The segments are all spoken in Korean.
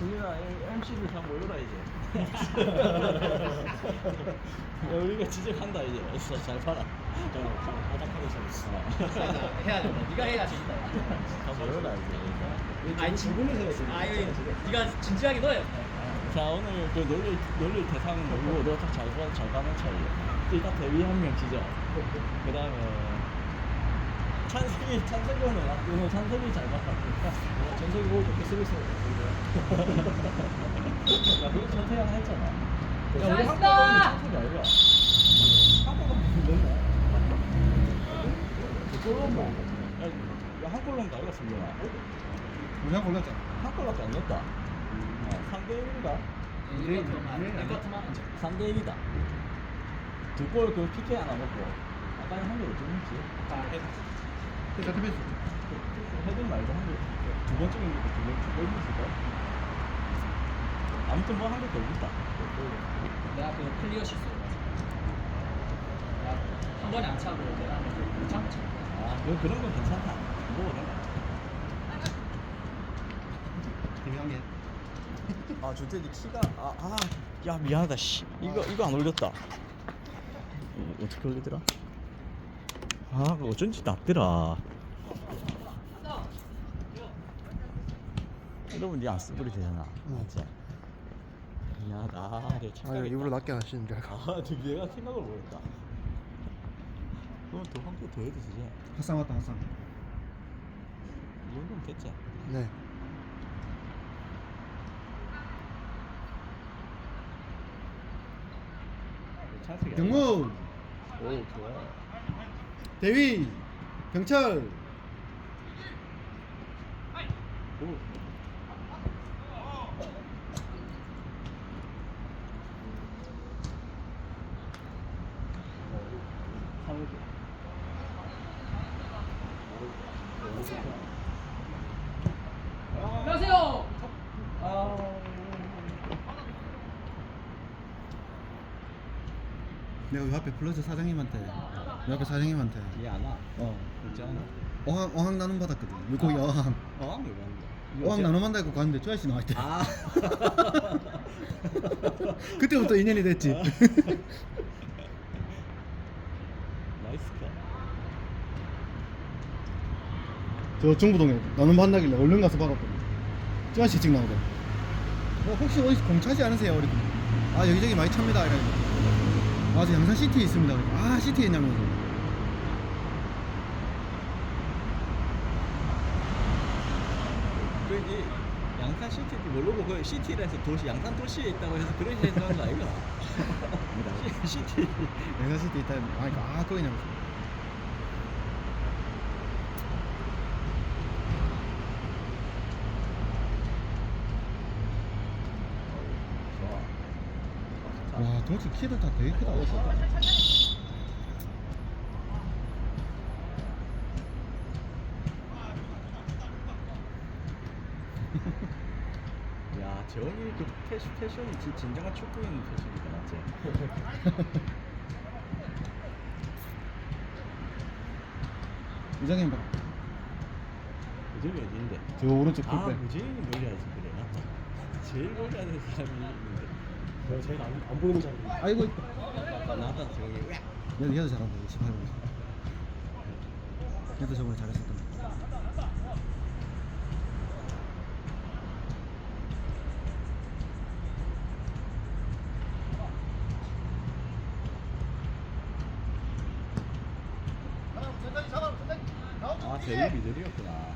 승민아 MC를 다 모여라 이제 야, 우리가 지적한다 이제 어서 잘 봐라 바닥하고 있어. 해야 돼. 네가 해야 진다. 다 모여라 이제 아니 질문을 해야지. 아 이거 네가 진지하게 넣어야 돼. 자 오늘 그 논리 논리 대상은 뭐고 너가 잘 가, 잘 가는 차이 일단 대위 한 명 지정 그 다음에 찬석이 찬석이 오늘 나- 오늘 찬석이 잘 봤다 전석이 보고 좋게 쓰고 있어. 야 그거 전태양 했잖아 야 우리 잘했어! 한국 가면 찬석이 아니야 한국 가면 됐나? 골로 뭐 야, 야, 한 골로 나이가 승민아 우리 한 골랐잖아. 한 골밖에 안 넣었다 어, 3대 1인가? 이것만 3대 1이다 두골그 PK 하나 먹고 아까 한골 어떻게 했지? 그 어떻게 했어? 헤딩 말고 한골두 번째 경기 두번 두번 했을까? 아무튼 뭐 한개더 있다 내가 그 클리어 실수. 한 번에 안 차고 내가 못 참고 차. 아 그, 그런 건 괜찮다 뭐 그런 대명예. 아 주태지 키가 아 아 야 미안하다 씨 이거 이거 안 올렸다 어, 어떻게 올리더라? 아 어쩐지 낫더라 여러분 니안 쓰버리 되잖아 응. 맞지? 미안하다 아 내가 아, 착각했다 일부러 낮게 하시는 줄 알고. 아, 저 내가 생각을 못했다. 그럼 더한개더 해도 되지. 학상 왔다, 학상. 이 정도면 됐지. 네. 찬스가. 경무, 오, 좋아. 대위, 경찰. 안녕하세요. 아. 내가 요 앞에 플러스 사장님한테, 요 앞에 사장님한테 얘안 와. 어 있잖아. 어항 어항 나눔 받았거든. 물고기 어항. 어, 이거 어항 나눔 한다 했고 갔는데 저 아저씨 나왔대. 아. 그때부터 인연이 됐지. 나이스 컷. 저 중부동에 나눔 받나길래 얼른 가서 받았거든. 저 아저씨 찍 나오대. 어, 혹시 어디서 공차지 않으세요? 그랬더니 아 여기저기 많이 찹니다. 이러니까. 아, 저 양산 시티에 있습니다. 아, 시티에 있냐면서. 그지 양산 시티도 모르고 그 시티라서 도시 양산 도시에 있다고 해서 그런 해석한 거 아이가? 시- 시티. 양산 시티에 있다. 아, 그러니까 아, 거기냐면서. 좋아. 와, 동치 키도 다 되게 크다. 야, 재원이 그 패션, 패션이 진, 진정한 축구인 패션이다, 맞지? 이장님 봐. 우정이 어디인데? 저 오른쪽 아, 쿨백. 우정이 놀려야지 그래, 맞다. 제일 놀려야 되는 사람이 있는데. 내가 제일 안, 안 보이는 사람. 아이고, 있다. 아까 나왔다, 저기. 얘도, 얘도 잘한다. 18번. 얘도 저번에 잘했었던 거. 아, 제일 미들이었구나.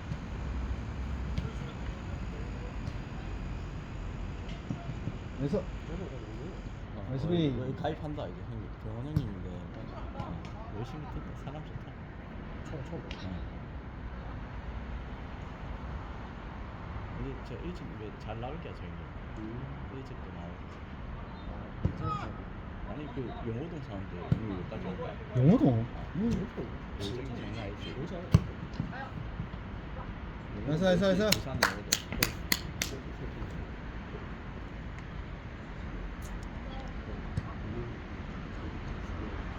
그래서 어, 나이스 여기, 가입한다, 이제 형님. 병원 형님인데. 어, 열심히 뛰다. 사람 좋다. 처음 처음. 어. 우리 저 일찍 이제 잘 나올게요, 저희. 일찍도 나오고. 아니 그 영호동 사람들 오늘 여기까지 올 거야. 영어도? 요정이 장난 아니지. 나이스, 나이스, 나이스. 부산 영호동.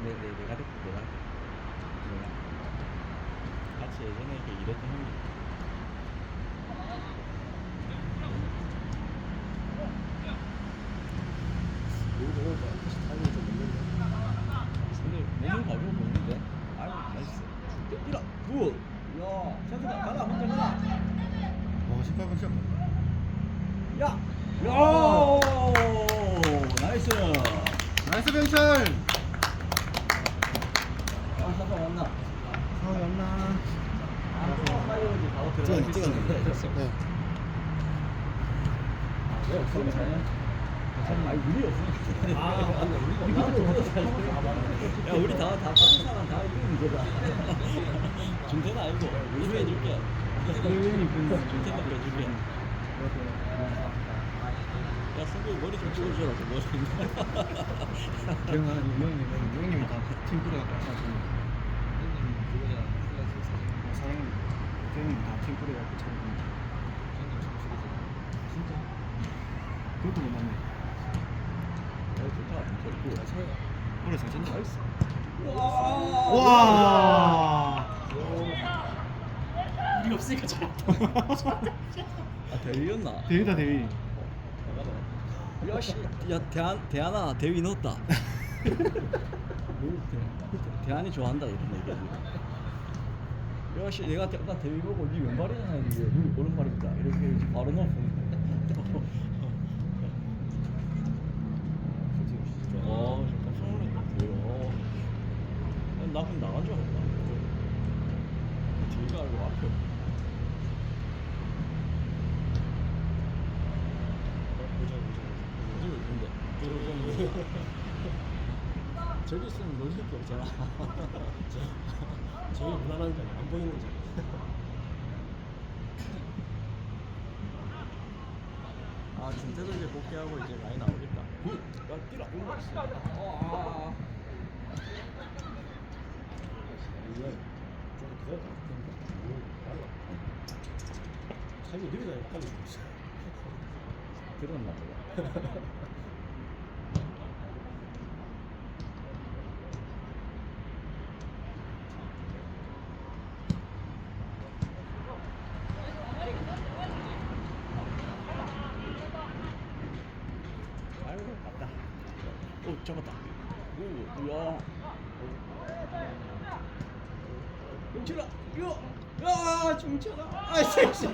네, 네, 내가 됐고 내가 됐고. 내가. 같이 예전에 그 일했던 형님. 18번 시작. 야! 야! 나이스! 나이스 병철. 아, 한번 왔나? 상황 왔나? 빨리 오지. 바로 찍었네, 들어가겠어. 찍었네. 됐어. 네. 왜 없으면 자냐? 아니 우리 없으면 아, 맞네. 우리가 야 우리 다다 다른 사람 다 이기는 문제다 준태는 아니고 우리 해줄게 준태는 해줄게 야 승규 머리 좀 찍어줘라 그 머리 기억나는 유명님, 유명님이 다팀 꾸려갖고 하시는. 사장님, 유명님 다팀 꾸려갖고 참. 진짜? 그것도 못 맞네. 좋다 오래 잘 쳤네. 와 와. 우리가 없으니까 잘. 아 대위였나? 대위다 대위. 야씨 야 대한 대한아 대위 넣었다 대한이 좋아한다 이런 얘기 야씨 내가 대- 아까 대위 보고 니 왼발이잖아 이게 니 오른발입니다 이렇게 바로 넣어 보는 어, 좀 깜짝 놀랐다. 대요. 나 그럼 나간 줄 알았다. 뒤가 알고 앞에. 저기 있으면 놀 새끼 없잖아. 제일 무난한 자리 안 보이는 자리 아, 준태도 이제 복귀하고 이제 많이 나오겠다. 야, 뛰라. 어, 아, 이거 좀 기다려 삶이 느리다 빨리 죽었어 아. 들었나 보다. 아이고, 갔다. 오, 잡았다. 오, 야. 용철아, 요, 야, 중철아, 아, 씨.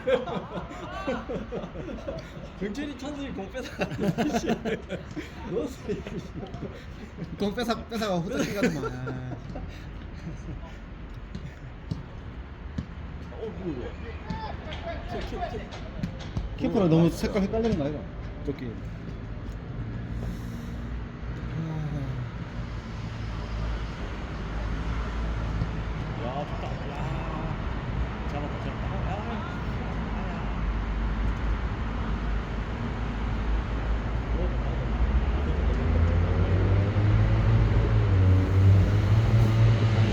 경철이 천순이 공 뺏어. 넣었어. 공 뺏어 뺏어가 후딱 가더만. 어, 뭐야? 키퍼랑 너무 색깔 헷갈리는 거 아이가? 조끼. 야, 좋다. 야, 잡았다, 잡았다.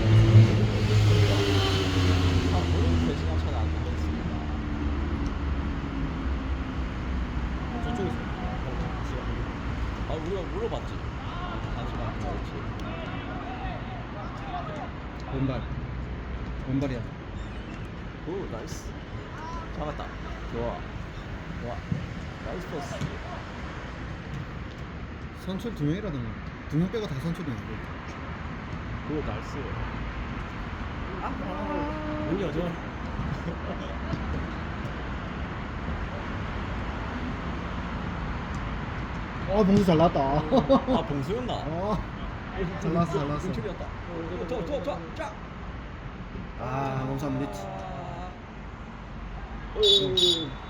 야, 아, 모르는 데 시간 차가 안 걸렸습니다. 저쪽에서 아, 우리가 물어봤지. 잠시만, 그렇지. 왼발. 왼발이야. 오, 나이스. 잡았다. 좋아. 좋아. 나이스 패스. 선출 두 명이라던가. 두 명 빼고 다 선출이네. 오, 나이스. 문이 어져 어, 봉수 잘 나왔다. 아, 봉수였나? 어. 잘 나왔어, 잘 나왔어. 저, 저, 저. 아, 봉수 한번 했지. 오.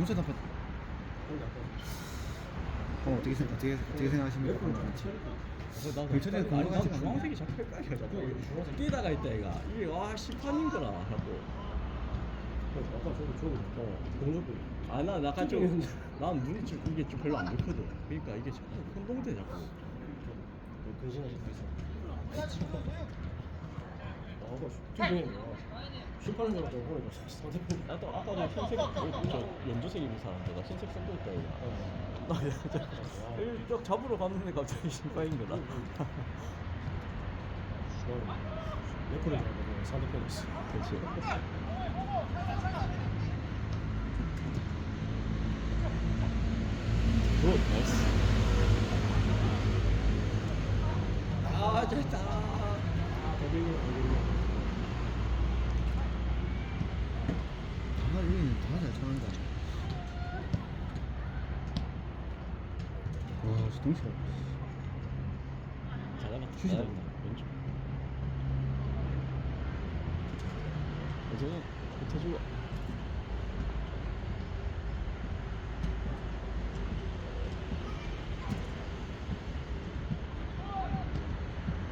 중세 나빴다. 어, 어떻게 생각, 어떻게, 어떻게 생각하십니까? 방금? 나 경찰이 아니, 공부가 난 지금 안 주황색이 자꾸 헷갈려가지고 뛰다가 있다 얘가. 이게 와 심판인 거라 하고. 아까 저거 어 공적도 아나 약간 좀난 눈이 좀 이게 좀 별로 안 좋거든. 그러니까 이게 자꾸 혼동돼 자꾸. 근신하실 수 있어 아까 슈팅이 슈퍼는 줄 알고 보니까 상대편 나도 아까 전 흰색 어, 저 연두색 입은 사람들 나 흰색 선도 있다 얘가 나저 잡으러 갔는데 갑자기 심판인거라 레프를 줄 알고 상대편이 있어 그렇지. 굿 나이스. 아 됐다 아, 더빙이 더빙이 우리는 다잘 차는다. 와, 진짜 동시가. 잘 잡았다. 슛이 잘. 잡았다. 왼쪽. 이제는 붙여주고.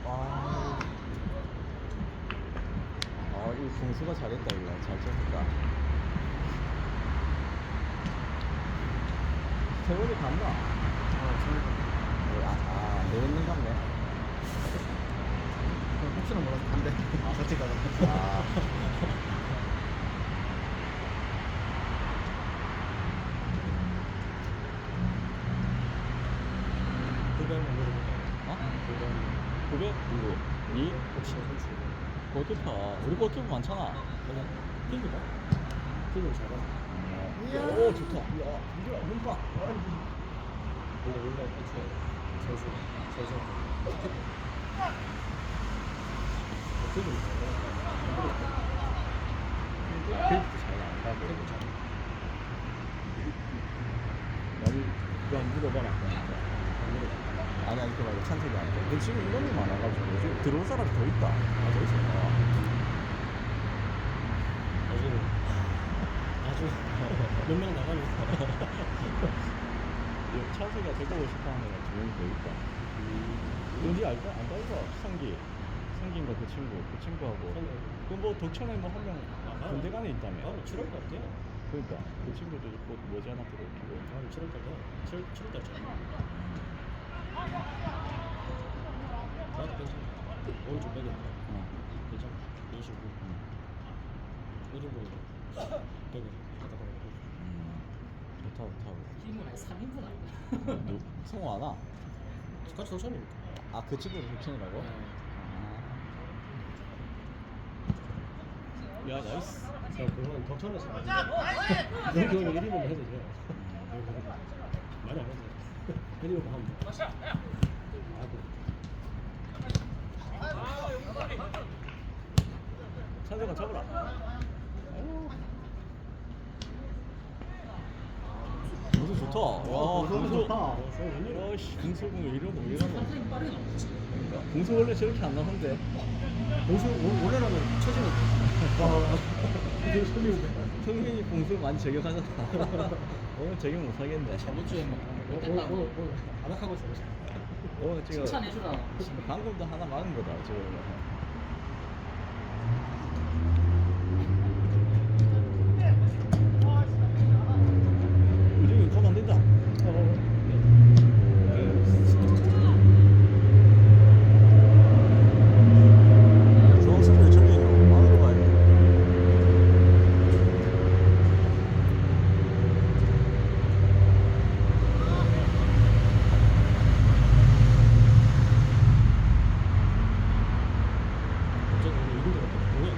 아, 아, 이 공수가 잘했다 이거 잘 쳤다. 세월이 갔나? 아, 잘했다. 아, 되는 같네. 혹시나 몰라서 반대. 아, 같이 가자. 아. 그거 한번 물어볼까요? 어? 그거 한번. 그게 누구? 니? 혹시 선수 골키퍼. 우리 골키퍼 많잖아. 그냥 필드가? 필드 잘하 오 좋다. 야, 이거 눈봐. 원래 원래 애초에 선수 선수 필드 필드 잘 나온다고. 필드 잘 나도 그거 안 물어봐라. 아니 아니 그 말고 안 돼. 근데 지금 인원이 많아가지고 지금 들어올 사람이 더 있다. 아, 더 있어. 아주 아주 몇명 나가면 찬석이가 데리고 오고 싶어 하는 애가 두 명이 더 있다. 뭔지 알까? 안다 이거 성기. 성기인가 그 친구. 그 친구하고. 그뭐 덕천에 뭐 한명 군대 간에 있다며. 바로 7월 달 돼요. 그러니까 그 친구도 곧 머지않아 들어오고. 바로 7월 달 돼요. 7월 7월 달 잖아. 나도 괜찮아. 오른쪽 백이 어. 괜찮아. 25. 1인분으로 백을 갖다 버리고. 음. 좋다 좋다. 힘을 3인분 아니야? 누 성우 안 와? 같이 동참이니까. 아 그 친구도 덕천이라고? 야 나이스. 자, 그거는 더 천에서 여기 그거는 1인분 해도 돼요. 많이 안 해도 돼. 1인분 하면 돼. 아이고. 찬석아 잡으라. 공수 좋다. 와 공수. 좋다. 어, 저 웬일이야? 야씨 공수 공왜 왜 이러노. 상당히 빠르게 나오지. 그러니까 공수 원래 저렇게 안 나오는데. 공수 원- 원래라면 처지는 이게 처지는데. 성민이 공수 많이 저격하잖아. 오늘 저격 못 하겠네. 저번 주에 막 오늘 끝나고 오늘 오늘 안락하고 있어. 오늘 지금 칭찬해주라. 방금도 하나 막은 거다 지금. 우리 가면 안 된다. 중앙스크린 저기 있노. 안으로 가야 돼. 어쨌든 오늘 이분들 동해.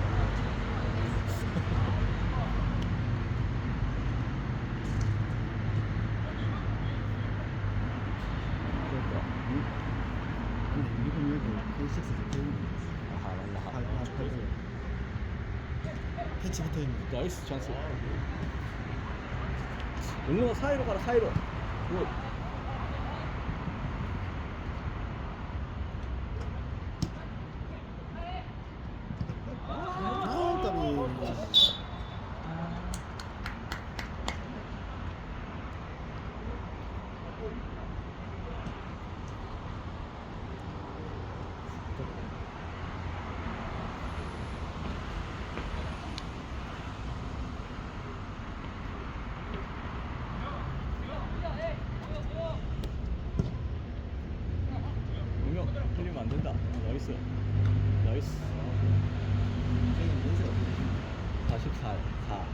그러니까. 근데 유니폼 여기 K6 적혀 있는 아 맞나. 아, 아, 패치 붙어 있는. 나이스 찬스. 용문아 사이로 가라 사이로. 굿. 아, 까비. 용명 틀리면 안 된다. 나이스. 나이스. 저기 연세가 44. 4.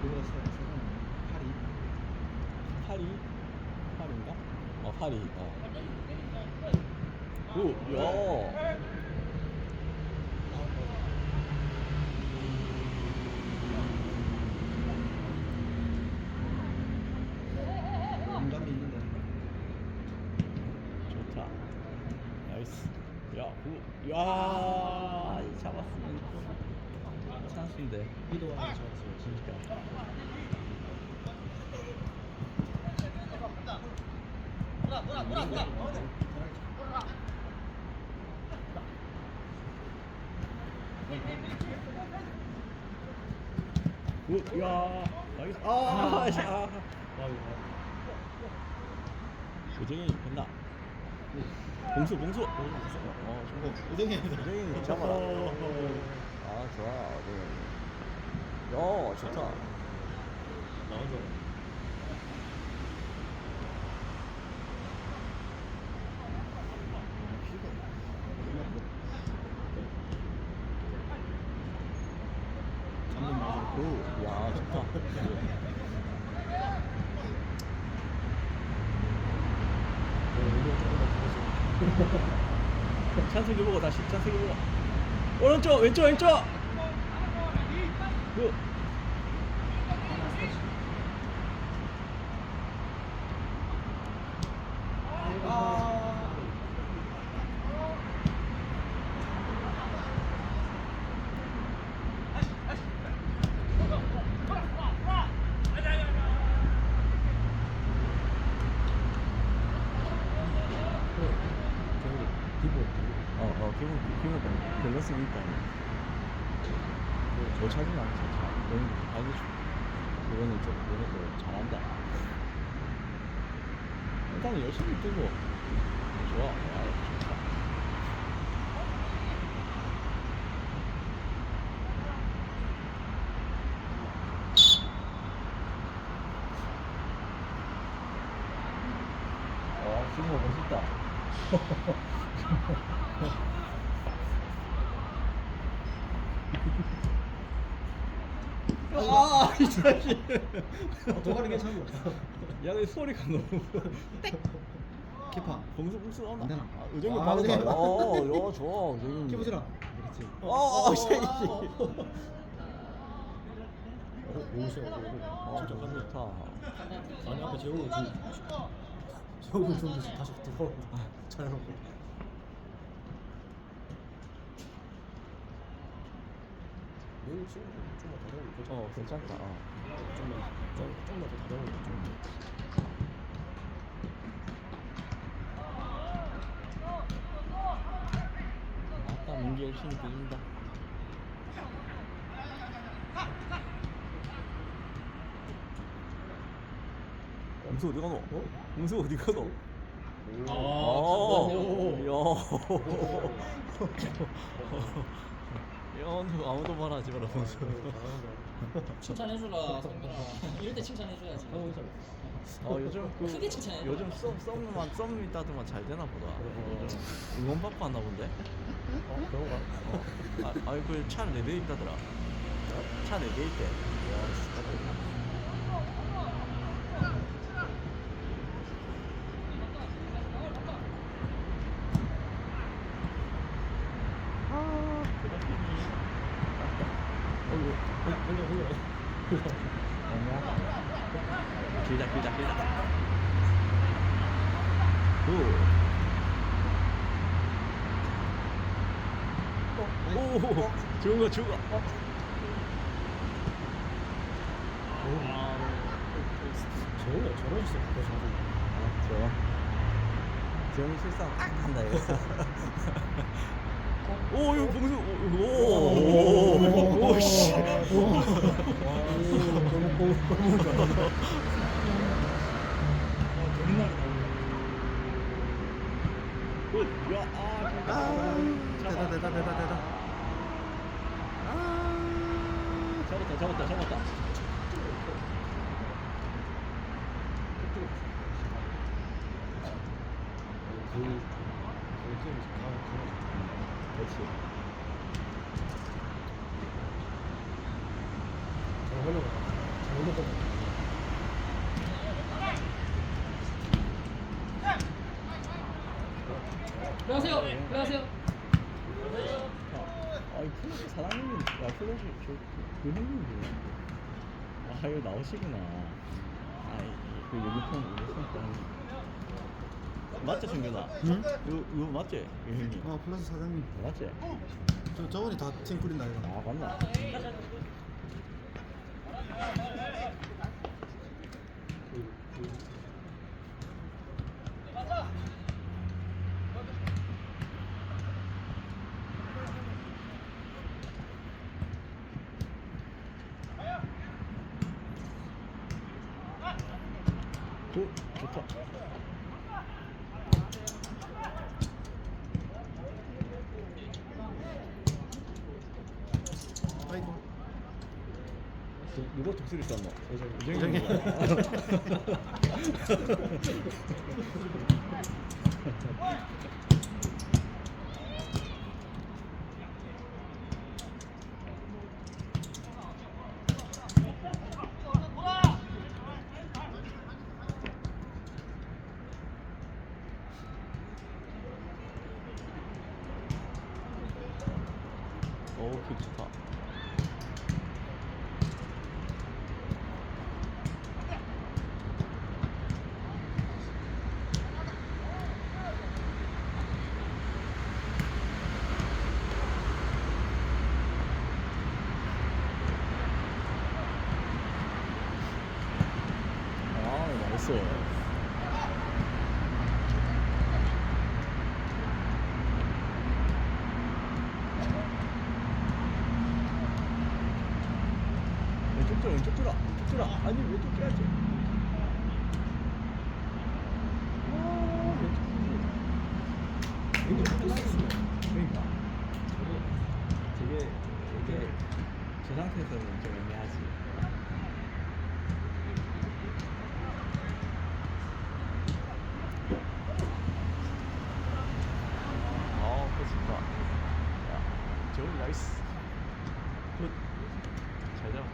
그거 세, 세 팔이. 82? 8인가? 어, 82. 어. 오, 야. 공감이 있는데. 좋다. 나이스. 야, 굿. 야, 잡았어. 찬스인데. 기도하는 굿, 야, 나이스. 아, 야. 우정이 간다. 봉수, 봉수. 어. 우정이 우정이 잡아라. 아, 좋아. 우정이. 야, 좋다. 나오죠 맞아. 오, 야, 좋다. 찬석이 보고 다시 찬석이 보고 오른쪽 왼쪽 왼쪽 그 어, 어, 기분, 기분 밸런스 있다. 저 차진 않죠. 너는 알고 싶어. 그거는 좀, 그거는 잘한다. 일단은 열심히 뛰고. 좋아. 아, 좋다. 어, 지금 멋있다. 아, 이 자식. 도가리 괜찮아 야, 이 소리가 너무. 키파. 봉수 봉수 나온다. 안 되나? 아, 의정이 아, 바로 의정이. 가. 어, 야, 좋아. 의정이. 키보지라. 그렇지. 어, 어, 씨. 오우셔 어, 진짜 너무 좋다. 아니 아까 재홍이 지금 재홍이 좀 다시 들어오고 잘하고 내일 지금 좀만 더 배우면 괜찮아 어, 괜찮다. 어. 좀만 좀, 좀만 더 배우면 좀 아따 민기 열심히 뛰준다. 공수 어디 가노? 어? 공수 어디 가노? 아, 어, 감사합니다. 야, 야, 너 아무도 말 하지 마라 공수. 칭찬해주라 성민아 이럴 때 칭찬해줘야지 아 요즘 그 크게 칭찬해. 요즘 썸 썸만 썸이 따더만 잘 되나 보다. 요즘 응원 받고 하나 본데. 어? 그런가? 아, 아이 그 차를 네대 있다더라. 차네대 있대. 길다 길다. 오. 오, 좋은 거 좋은 거. 재홍이가 저런 짓을 그거 잘하고 좋아. 지영이 실상 딱 한다 이거. 오 이거 봉수 오오 씨. 굿. 야, 아, 아, 되다 되다 되다 되다. 아. 잡았다, 잡았다, 잡았다. 그렇지. 잘 흘려가 잘 흘려가 안녕하세요 안녕하세요 아이 플러스 사장님, 야 플러스 저그 형님이지. 아 이거 나오시구나. 아이 그 유니폼 유니폼 맞지 승균아? 응? 이거 이거 맞지? 이 형님. 어 플러스 사장님 맞지? 저 저번에 다 팀 꾸린다 이거 아 맞나? 오 좋다. 아이고 누가 독수리 쐈노? 이정이. 오, 킥 좋다. 아, 나이스. 왼쪽 들어, 왼쪽 들어, 왼쪽 들어. 아니, 왼쪽 들어야지. 아, 왼쪽 들어. 왼쪽 들어. 그러니까. 저게, 저게, 저 상태에서는 좀 애매하지. 아, 그거 좋다. 야, 저기 나이스. 굿. 잘 잡아.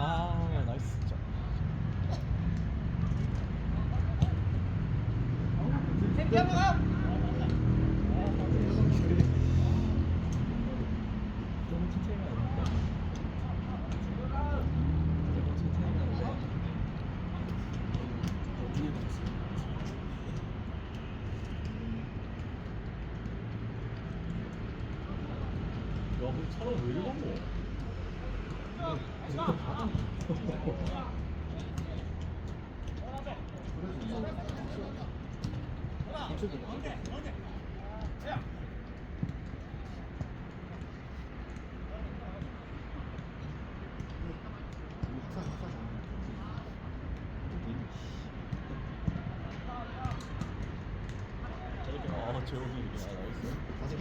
아, 나이스 진짜. 조금 천천히 가야 돼. 조금 천천히 가야 돼. 야, 근데 차가 왜 이리 가노? 아, 재욱이 이렇게 나이스.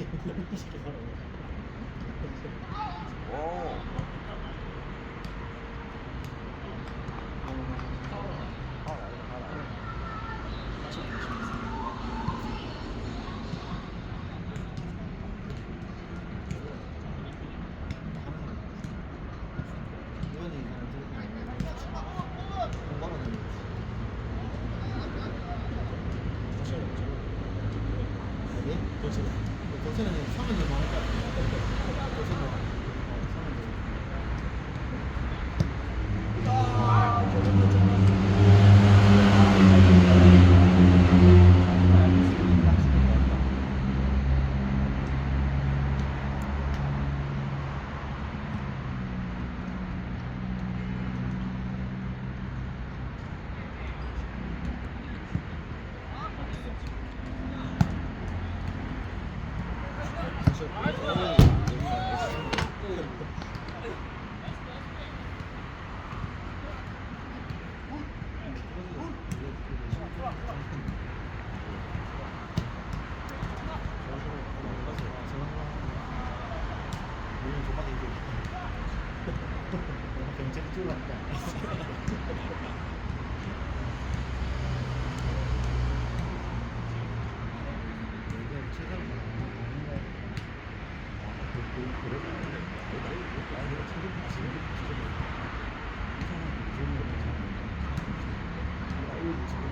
오. 도시는 3년 전 많을 것 같아요. 도시는 경찰이 줄었다. 저기